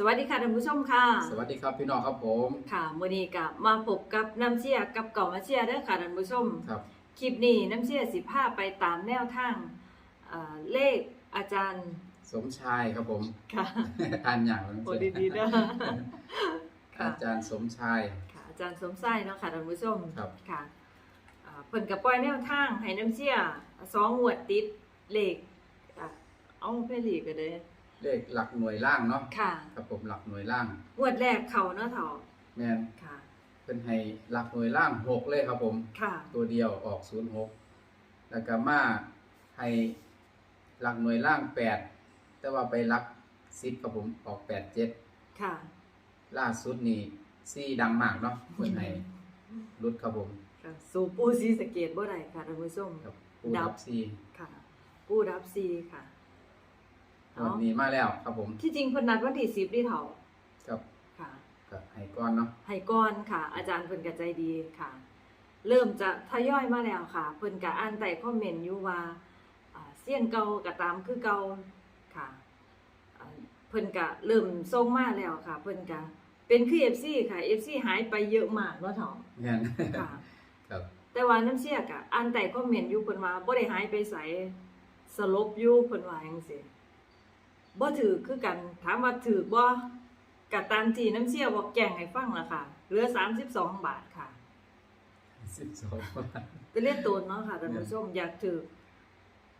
สวัสดีค่ะท่านผู้ชมค่ะ สวัสดีครับพี่น้องครับผมค่ะมื้อนี้ก็มาพบกับน้ำเชียกับเก่ามาเชียเด้อค่ะท่านผู้ชมครับคลิปนี้น้ำเชียสิพาไปตามแนวทางเอ่อเลขอาจารย์สมชายครับผมค่ะอ่านอย่างนั้นโอ้ดีๆเด้อค่ะอาจารย์สมชายค่ะอาจารย์สมไส้เนาะค่ะท่านผู้ชมครับค่ะอ่าเพิ่นกับปล่อยแนวทางให้น้ำเชียสองงวดติดเลขอะเอาไปหลีกก็ได้ เลขหลักหน่วยล่างเนาะค่ะครับผมหลักหน่วยล่างงวดแรกเข้าเนาะเฒ่าแมนค่ะ เป็นให้หลักหน่วยล่างหกเลยครับผม ค่ะ ตัวเดียวออกศูนย์หกแล้วก็มาให้หลักหน่วยล่างแปดแต่ว่าไปหลักสิบครับผมออกแปดเจ็ดค่ะ ล่าสุดนี่ซี่ดังมากเนาะเพื่อนให้รุดครับผมค่ะสู่ปูซีสะเกตบ่ได้ค่ะท่านผู้ชมครับผู้ดัรับบซี่ค่ะ ปูรับซีค่ะ วันเนาะนี้มาแล้วครับผม ที่จริงเพิ่นนัดวันที่10ที่เฒ่ากับค่ะกับให้ก้อนเนาะให้ก่อนค่ะ อาจารย์เพิ่นก็ใจดีค่ะ เริ่มจะทยอยมาแล้วค่ะ เพิ่นก็อ่านใต้คอมเมนต์อยู่ว่าอ่าเสี้ยนเก่าก็ตามคือเก่าค่ะอ่าเพิ่นก็เริ่มส่งมาแล้วค่ะ เพิ่นก็เป็นคือ FC ค่ะ FC หายไปเยอะมากเนาะเฒ่าแม่นค่ะครับแต่ว่าน้ำเสียกะอ่านใต้คอมเมนต์อยู่เพิ่นว่าบ่ได้หายไปไสสลบอยู่เพิ่นว่าจังซี่ บ่ถือคือกันถามว่าถือบ่ก็ตามที่น้ำเสียบอกแจ้งให้ฟังล่ะค่ะ เหลือ32บาทค่ะสิบสองเป็นเลขตัวเนาะค่ะท่านผู้ชมอยากถือ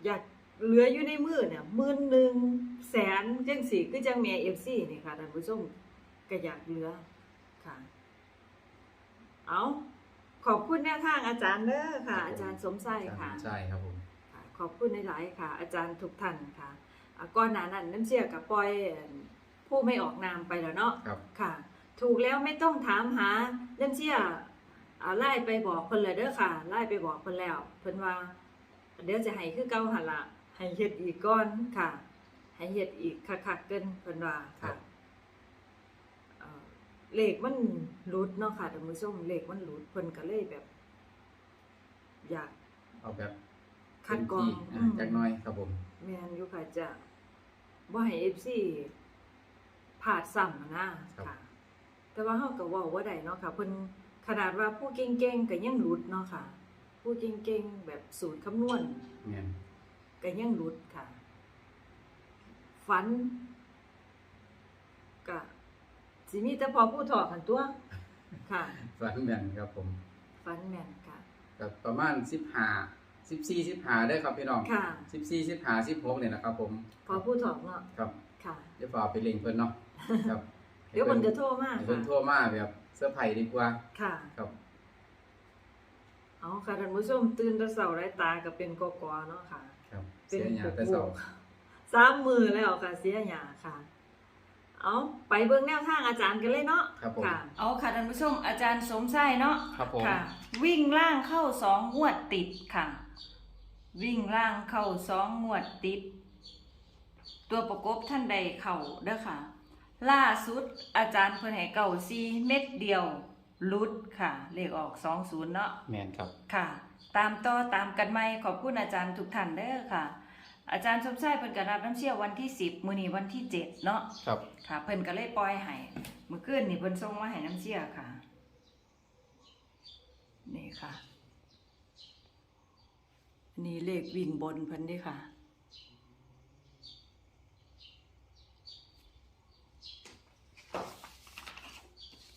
อยากเหลืออยู่ในมือเนี่ยหมื่นหนึ่งแสนจังสี่คือจังแม่ FC นี่ค่ะท่านผู้ชมก็อยากเหลือค่ะ เอาขอบคุณแนวทางอาจารย์เด้อค่ะ อาจารย์สมไส้ค่ะใช่ครับผมค่ะขอบคุณหลายๆค่ะ อาจารย์ทุกท่านค่ะอะ ก่อนหน้านั้นน้ำเชี่ยกับปล่อยเอิ่มผู้ไม่ออกนามไปแล้วเนาะครับ ค่ะ ถูกแล้วไม่ต้องถามหาน้ำเชี่ยอ่าไล่ไปบอกเพิ่นเลยเด้อค่ะไล่ไปบอกเพิ่นแล้วเพิ่นว่า เดี๋ยวจะให้คือเก่าหั่นละให้เฮ็ดอีกก่อนค่ะให้เฮ็ดอีกคักๆเกินเพิ่นว่าค่ะเอ่อเลขมันหลุดเนาะค่ะท่านผู้ชมเลขมันหลุดเพิ่นก็เลยแบบ อยากเอาแบบ คัดกรองเต็มที่อืมอ่าจักหน้อยครับผม แม่นอยู่ค่ะจะบ่ให้ FC พลาดซ้ำอะนะค่ะ แต่ว่าเฮาก็เว้าบ่ได้เนาะค่ะเพิ่นขนาดว่าผู้เก่งๆก็ยังหลุดเนาะค่ะ ผู้เก่งๆแบบสูตรคำนวณแม่นก็ยังหลุดค่ะ ฝันก็สิมีแต่พอผู้ถอกันตัวค่ะ ฝันแม่นครับผม ฝันแม่นค่ะก็ประมาณ 15 14 15ได้อครับพี่น้องค่ะ14 15 16เนี่ยนะครับ ผมพอผู้ถอกเนาะครับค่ะเดี๋ยวฝากไปเล็งเพิ่นเนาะครับเดี๋ยวเพิ่นจะโทรมาให้เพิ่นค่ะโทรมาแบบเซอร์ไพรส์ดีกว่าค่ะครับเอาค่ะท่านผู้ชมตื่นแต่เช้าไร้ตาก็เป็นกกเนาะค่ะ ครับเป็เสีนยหยาแต่เช้าสามมือแล้วค่ะเสียหยาค่ะเอาไปเบิ่งแนวทางอาจารย์กันเลยเนาะครับผมค่ะเอาค่ะท่านผู้ชมอาจารย์สมไส้เนาะครับผมค่ะวิ่งล่างเข้าสองงวดติดค่ะ วิ่งล่างเข้าสองงวดติด ตัวประกบท่านใดเข่าเด้อค่ะ ล่าสุดอาจารย์เพิ่นให้เก่าซีเม็ดเดียวลุดค่ะ เลขออกสองศูนย์เนาะแม่นครับค่ะ ตามต่อตามกันไหมขอบคุณอาจารย์ทุกท่านเด้อค่ะ อาจารย์สมชายเพิ่นก็รับน้ำเชี่ยววันที่10มื้อนี้วันที่7เนาะครับค่ะ เพิ่นก็เลยปล่อยให้เมื่อคืนนี่เพิ่นส่งมาให้น้ำเชี่ยค่ะ นี่ค่ะ นี่เลขวิ่งบนเพิ่นเด้ค่ะ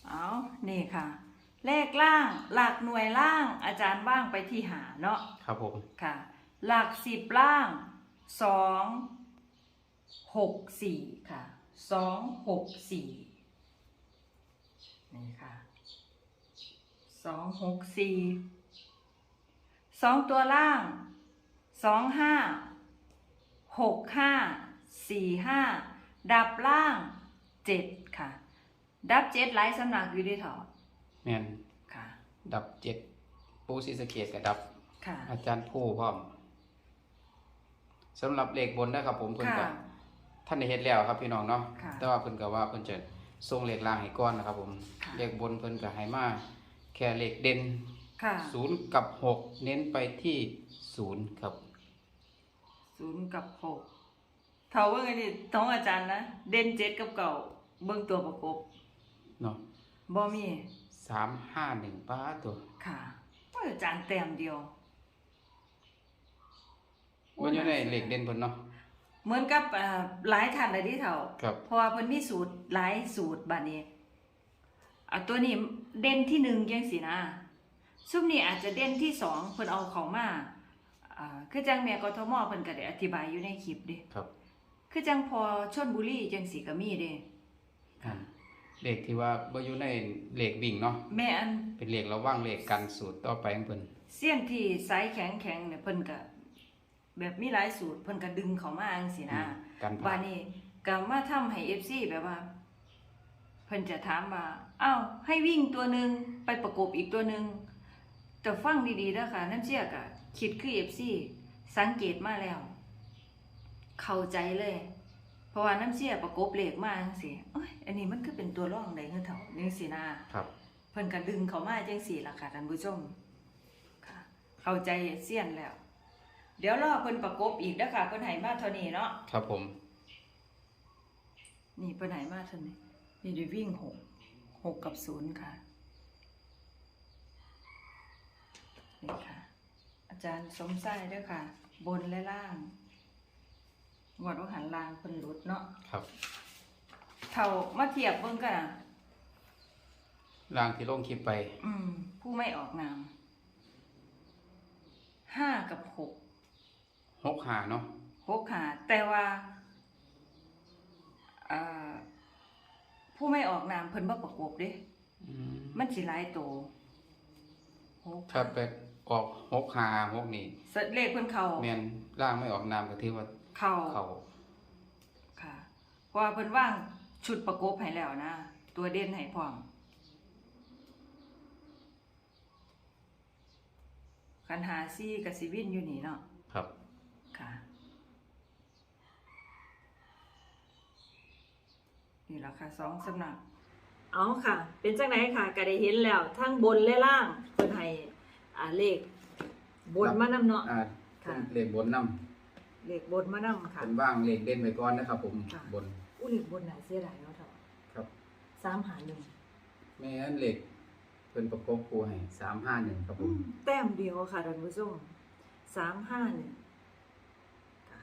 เอานี่ค่ะ เลขล่างหลักหน่วยล่าง อาจารย์ว่างไปที่หาเนาะ ครับผม ค่ะ หลักสิบล่างสองหกสี่ค่ะสองหกสี่นี่ค่ะสองหกสี่ สองตัวล่างสองห้าหกห้าสี่ห้าดับล่างเจ็ดค่ะ ดับเจ็ดหลายสำนักอยู่ด้วยเถอะแม่นค่ะ ดับเจ็ดปูซีสะเกตกับดับ ค่ะ อาจารย์ผู้พร้อมสำหรับเลขบนนะครับผมเพิ่นก็ค่ะท่านได้เฮ็ดแล้วครับพี่น้องเนาะค่ะแต่ว่าเพิ่นก็ว่าเพิ่นจะส่งเลขล่างให้ก่อนนะครับผมค่ะเลขบนเพิ่นก็ให้มาแค่เลขเด่น ค่ะศูนย์กับหกเน้นไปที่ศูนย์ครับศูนย์กับหกเท่าว่าไงนี่ท้องอาจารย์นะ เด่นเจ็ดกับเก่า เบิ่งตัวประกบเนาะบ่มีสามห้าหนึ่งป้าตัวค่ะโอ้ยอาจารย์แต้มเดียวมันอยู่ในเหล็กเด่นเพิ่นเนาะเหมือนกับเอ่อหลายท่านเลยที่เท่าครับเพราะว่าเพิ่นมีสูตรหลายสูตรบัดนี้อะตัวนี้เด่นที่หนึ่งจังสินะ ซุมนี้อาจจะเด่นที่สองเพิ่นเอาเขามาอ่าคือจังแม่กทมเพิ่นก็ได้อธิบายอยู่ในคลิปเด้ครับ คือจังพอชนบุรีจังสิก็มีเด้อ่าเหล็กที่ว่าบ่อยู่ในเหล็กบิ่งเนาะแม่อันเป็นเหล็กระว่างเหล็กกันสูตรต่อไปของเพิ่นเสี้ยนที่สายแข็งแข็งๆเนี่ยเพิ่นก็แบบมีหลายสูตรเพิ่นก็ดึงเขามาจังสินะ กันบาผ่าดนี้ก็มาทำให้ FC แบบว่า เพิ่นจะถามว่าอ้าวให้วิ่งตัวหนึ่งไปประกบอีกตัวหนึ่ง แต่ฟังดีๆนะคะน้ำเชี่ยก็คิดคือ FC สังเกตมาแล้ว เข้าใจเลย เพราะว่าน้ำเชี่ยประกบเลขมาจังซี่เอ้ยอันนี้มันคือเป็นตัวร่องได้เงินเท่าจังซี่นะครับ เพิ่นก็ดึงเขามาจังสี่ล่ะค่ะท่านผู้ชมค่ะ เข้าใจเสี้ยนแล้ว เดี๋ยวรอเพิ่นประกบอีกเด้อค่ะเพิ่นให้มาเท่านี้เนาะครับผม นี่เพิ่นให้มาเท่านี้นี่ได้วิ่งหกหกกับศูนย์ค่ะ นี่ค่ะ อาจารย์สมไส้เด้อค่ะ บนและล่างงวดว่าหันล่างเพิ่นหลุดเนาะครับเท่ามาเทียบเบิ่งกันอะร่างที่ลงคลิปไป อืม ผู้ไม่ออกนามห้ากับหกหกหาเนาะหกหาแต่ว่าอ่าผู้ไม่ออกนามเพิ่นบ่ประกบเด้ อืมมันสิหลายโตหก ถ้าไป ออกหกหาหกนี่เสร็จเลขเพิ่นเข้าแม่นร่างไม่ออกนามก็ถือว่าเข้าเข้าค่ะเพราะว่าเพิ่นว่างชุดประกบให้แล้วนะ ตัวเด่นให้พร้อมคันหาซี่กับสิวินอยู่นี่เนาะครับค่ะนี่แหละค่ะสองสำนักเอาค่ะ เป็นจังไหนค่ะก็ได้เห็นแล้วทั้งบนและล่างเพิ่นให้ อ่าเลขบนมานำเนาะ อ่าค่ะเหล็กบนนำเลขบนมานำค่ะ เป็นว่างเหล็กเด่นไว้ก่อนนะครับผมค่ะ บนอุ้ยเลขบนน่ะเสียดายเนาะเถอะครับสามหาหนึ่งแม่นเหล็กเพิ่นประกบคู่ให้สามห้าหนึ่งครับผมแต้มเดียวค่ะท่านผู้ชมสามห้าหนึ่งค่ะ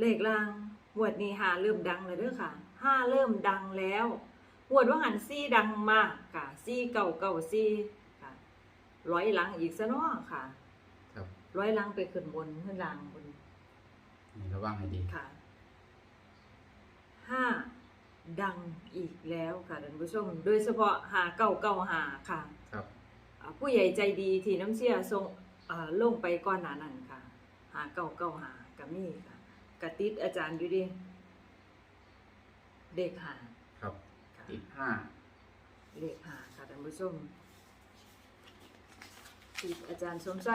เลขล่างงวดนี้ห้าเริ่มดังแล้วเด้อค่ะห้าเริ่มดังแล้วงวดว่าหันซี่ดังมากค่ะซี่เก่าเก่าซี่ค่ะ ร้อยหลังอีกซะเนาะค่ะครับร้อยหลังไปขึ้นบนขึ้นล่างบนนี่ระวังให้ดีค่ะห้าดังอีกแล้วค่ะท่านผู้ชม โดยเฉพาะหาเก่าเก่าหาค่ะ ครับอ่าผู้ใหญ่ใจดีที่น้ำเชี่ยส่งอ่าลงไปก่อนหน้านั้นค่ะ หาเก่าเก่าหากับมีค่ะกระติดอาจารย์อยู่ดิเด็กหาครับค่ะติดห้าเลขหาค่ะท่านผู้ชม ติดอาจารย์สมใจ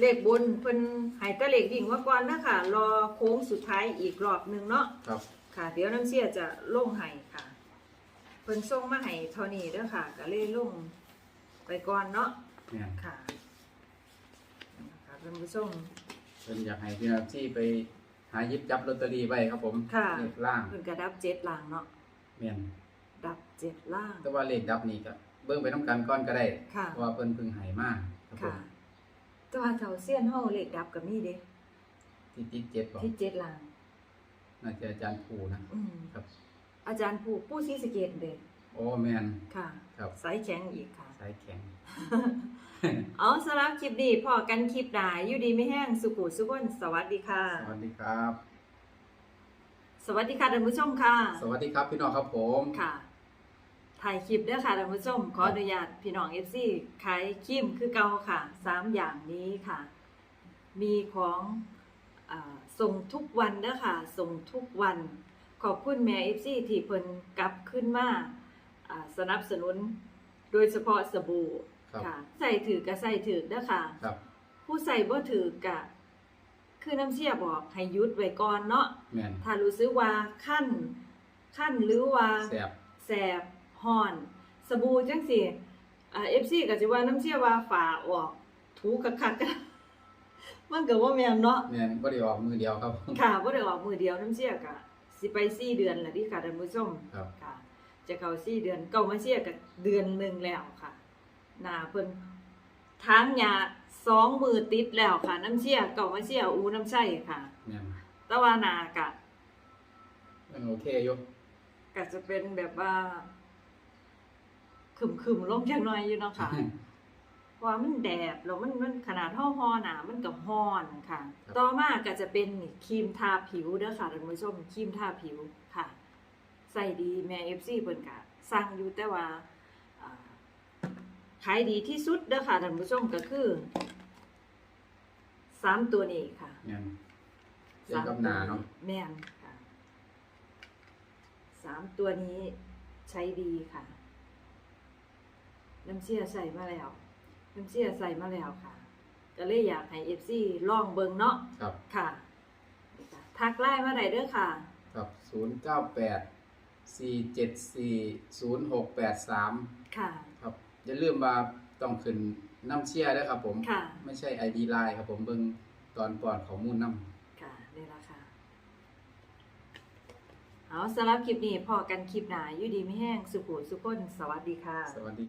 เลขบนเพิ่นใหายตะเลขวิ่งว่าก่อนนะคะรอโค้งสุดท้ายอีกรอบหนึ่งเนาะครับ ค่ะ เดี๋ยวน้ำเชี่ยจะลงให้ค่ะ เพิ่นส่งมาให้เท่านี้เด้อค่ะก็เลยลงไปก่อนเนาะเนี่ย ค่ะนะคะท่านผู้ชม เพิ่นอยากให้พี่น้องที่ไปหาหยิบจับลอตเตอรี่ไว้ครับผมค่ะ เลขล่างเพิ่นกระดับเจ็ดล่างเนาะแม่นดับเจ็ดล่างแต่ว่าเลขดับนี่ก็เบิ่งไปน้ำกันก่อนก็ได้ค่ะ เพราะว่าเพิ่นเพิ่งให้มา ครับผค่ะมแต่ว่าเท่าเสี้ยนเฮาเลขดับก็มีเด้ที่ติดเจ็ดบ่ที่เจ็ดล่างน่าจะอาจารย์ภูนะอืมครับ อาจารย์ผู้ผู้ศรีสะเกตเด้โอ้แม่นค่ะครับ สายแข็งอีกค่ะ สายแข็ง เอาสำหรับคลิปนี้พอกันคลิปหน้าอยู่ดีไม่แห้งสุขุสุขนสวัสดีค่ะ สวัสดีครับ สวัสดีค่ะท่านผู้ชมค่ะ สวัสดีครับพี่น้องครับผม ค่ะ ถ่ายคลิปเด้อค่ะท่านผู้ชมขออนุญาตพี่น้อง FC ขายครีมคือเก่าค่ะสามอย่างนี้ค่ะ มีของอาส่งทุกวันเด้อค่ะส่งทุกวัน ขอบคุณแม่ FC ที่เพิ่นกลับขึ้นมาอ่าสนับสนุนโดยเฉพาะสบู่ครับค่ะใส่ถือก็ใส่ถือเด้อค่ะครับผู้ใส่บ่ถือกะคือน้ำเชี่ยบอกให้หยุดไว้ก่อนเนาะแม่นถ้ารู้สึกว่าขั้นขั้นหรือว่าแซ่บแสบ ห่อน สบู่จังสิอ่า FC ก็สิว่าน้ำเชี่ยว่าฝาออกถูคักๆมันก็บ่แม่นเนาะแม่นบ่ได้ออกมือเดียวครับ ค่ะบ่ได้ออกมือเดียวน้ำเชี่ยก็สิสิไปสี่เดือนแล้วดิค่ะท่านผู้ชมครับ ค่ะ จะเข้าสี่เดือนเก่ามาเชียกับเดือนหนึ่งแล้วค่ะหนาเพิ่นทางยาสองมือติดแล้วค่ะ น้ำเชียเก่ามาเชียอูน้ำใช่ค่ะ เนี่ยแต่ว่าหนากะยังโอเคอยู่ก็จะเป็นแบบว่า ขึ้มๆลงจังหน่อยอยู่เนาะค่ะ เพราะว่ามันแดดแล้วมันมันขนาดห่อหอหนามันก็ฮ้อนค่ะ ครับ ต่อมาก็จะเป็นนี่ครีมทาผิวเด้อค่ะท่านผู้ชมครีมทาผิวค่ะใส่ดีแม่ FC เพิ่นก็สั่งอยู่แต่ว่าอ่าขายดีที่สุดเด้อค่ะท่านผู้ชมก็คือสามตัวนี้ค่ะเนี่ยเกี่ยวกับหนาเนาะแม่นค่ะสามตัวนี้ใช้ดีค่ะ น้ำเชี่ยใส่มาแล้วน้ำเชี่ยใส่มาแล้วค่ะ ก็เลยอยากให้เอฟซีลองเบิงเนาะครับ ค่ะนี่ค่ะทักไลน์มาได้เด้อค่ะ ครับศูนย์เก้าแปดสี่เจ็ดสี่ศูนย์หกแปดสามค่ะ ครับ อย่าลืมว่าต้องขึ้นน้ำเชียร์ด้วยครับผม ค่ะ ไม่ใช่ ID Line ครับผมเบิ่งตอนก่อนข้อมูลน้ค่ะนี่ละค่ะ เอาสำหรับคลิปนี้พอกันคลิปหนาอยู่ดีไม่แห้งสุขุสุขคนสวัสดีค่ะำสวัสดี